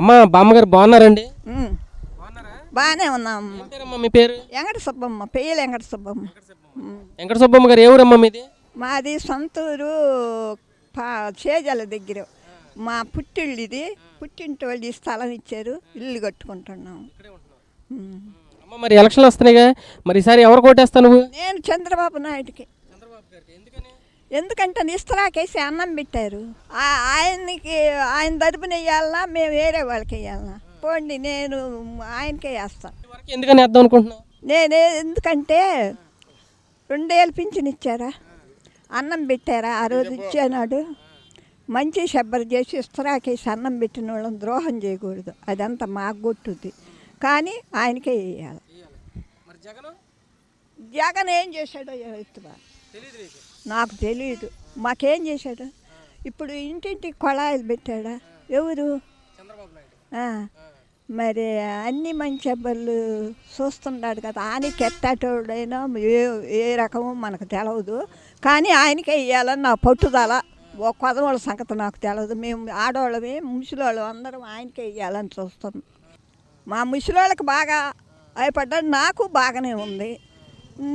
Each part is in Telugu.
అమ్మ బామ్మగారు బాగున్నారండి? బాగానే ఉన్నాం. మీ పేరు? వెంకట సుబ్బమ్మ పెయ్యలు వెంకట సుబ్బమ్మ. వెంకట సుబ్బమ్మ గారు ఏ ఊరమ్మా మీది? మాది సొంతూరు చేజల దగ్గర. మా పుట్టిళ్ళు ఇది పుట్టింటి వాళ్ళు ఈ స్థలం ఇచ్చారు. ఇల్లు కట్టుకుంటున్నాం. అమ్మ మరి ఎలక్షన్లు వస్తున్నాయిగా. మరి ఈసారి ఎవరు కోటేస్తావు నువ్వు? నేను చంద్రబాబు నాయుడికి. ఎందుకంటే నిస్తరాకేసి అన్నం పెట్టారు. ఆయనకి ఆయన తరపున వేయాలన్నా మేము వేరే వాళ్ళకి వేయాలన్నా పోండి నేను ఆయనకే వేస్తాను ఎందుకని వేద్దాం నేనే ఎందుకంటే రెండేళ్ళు పింఛన్ ఇచ్చారా? అన్నం పెట్టారా ఆ రోజు ఇచ్చానాడు? మంచి శబ్బరి చేసి ఇస్తరాకేసి అన్నం పెట్టిన వాళ్ళని ద్రోహం చేయకూడదు. అదంతా మాకు కొట్టుద్ది. కానీ ఆయనకే వేయాలి జగన్? ఏం చేశాడో ఎత్తుబా నాకు? తెలియదు మాకేం చేశాడు? ఇప్పుడు ఇంటింటికి కొళాయిలు పెట్టాడా? ఎవరు? మరి అన్ని మంచి అబ్బాయిలు చూస్తున్నాడు కదా. ఆయనకి ఎట్టాటోడైనా ఏ ఏ రకమో మనకు తెలియదు కానీ ఆయనకే ఇవ్వాలని నా పట్టుదల. ఓ కొదవాళ్ళ సంగతి నాకు తెలియదు మేము ఆడవాళ్ళమే ముసలోళ్ళం అందరం ఆయనకే ఇవ్వాలని చూస్తాం మా ముసలోళ్ళకి బాగా భయపడ్డాడు. నాకు బాగానే ఉంది.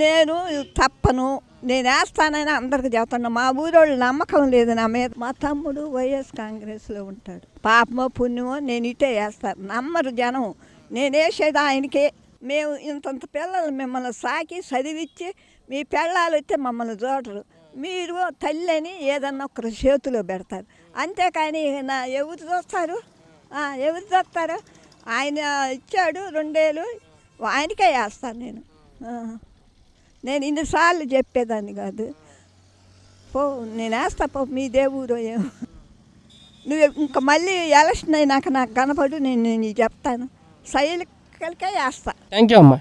నేను తప్పను. నేను వేస్తానని అందరికి చెప్తాను మా ఊరోళ్ళు నమ్మకం లేదు నా మీద. మా తమ్ముడు వైఎస్ కాంగ్రెస్లో ఉంటాడు. పాపమో పుణ్యమో నేను ఇటే వేస్తాను నమ్మరు జనం. నేను వేసేది ఆయనకే. మేము ఇంతంత పిల్లలు మిమ్మల్ని సాకి చదివిచ్చి మీ పిల్లలు వస్తే మమ్మల్ని చూడరు. మీరు తల్లిని ఏదన్నా ఒకరి చేతిలో పెడతారు. అంతేకాని నా ఎవరు చూస్తారు? ఎవరు చూస్తారు? ఆయన ఇచ్చాడు రెండేళ్ళు. ఆయనకే వేస్తాను నేను. నేను ఇన్నిసార్లు చెప్పేదాన్ని కాదు. పో నేను వేస్తా పో మీ దేవుడు ఏమో. నువ్వు ఇంకా మళ్ళీ ఎలక్షన్ అయినాక నాకు కనపడు నేను నేను నీకు చెప్తాను. కలికే వేస్తా. థ్యాంక్ యూ అమ్మా.